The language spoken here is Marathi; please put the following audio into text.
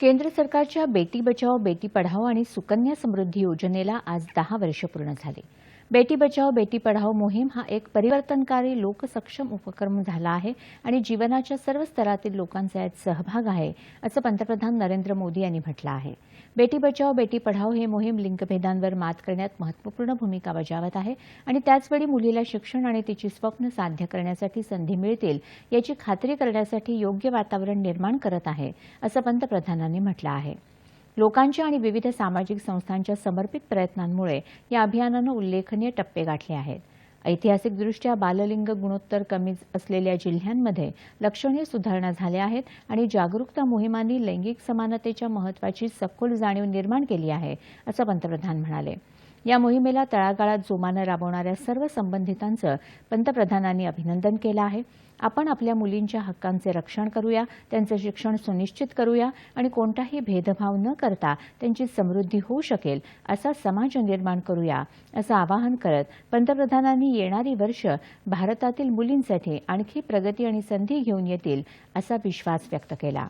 केंद्र सरकारच्या बेटी बचाओ बेटी पढाओ आणि सुकन्या समृद्धी योजनेला आज दहा वर्ष पूर्ण झाली. बेटी बचाओ बेटी पढाओ मोहीम हा एक परिवर्तनकारी लोकसक्षम उपक्रम झाला आहे आणि जीवनाच्या सर्व स्तरातील लोकांचा यात सहभाग आहे असं पंतप्रधान नरेंद्र मोदी यांनी म्हटलं आहे. बेटी बचाओ बेटी पढाओ हे मोहीम लिंगभेदांवर मात करण्यात महत्त्वपूर्ण भूमिका बजावत आहे आणि त्याचवेळी मुलीला शिक्षण आणि तिची स्वप्न साध्य करण्यासाठी संधी मिळतील याची खात्री करण्यासाठी योग्य वातावरण निर्माण करत आहे असं पंतप्रधानांनी म्हटलं आहे. लोकांच्या आणि विविध सामाजिक संस्थांच्या समर्पित प्रयत्नांमुळे या अभियानानं उल्लेखनीय टप्पे गाठले आहेत. ऐतिहासिकदृष्ट्या बाललिंग गुणोत्तर कमी असलेल्या जिल्ह्यांमध्ये लक्षणीय सुधारणा झाल्या आहेत आणि जागरूकता मोहिमांनी लैंगिक समानतेच्या महत्वाची सखोल जाणीव निर्माण केली आहे असं पंतप्रधान म्हणाले. या मोहिमेला तळागाळात जोमानं राबवणाऱ्या सर्व संबंधितांचं पंतप्रधानांनी अभिनंदन केलं आहे. आपण आपल्या मुलींच्या हक्कांचे रक्षण करूया त्यांचं शिक्षण सुनिश्चित करूया आणि कोणताही भेदभाव न करता त्यांची समृद्धी होऊ शकेल असा समाज निर्माण करूया असं आवाहन करत पंतप्रधानांनी येणारी वर्ष भारतातील मुलींसाठी आणखी प्रगती आणि संधी घेऊन येतील असा विश्वास व्यक्त केला.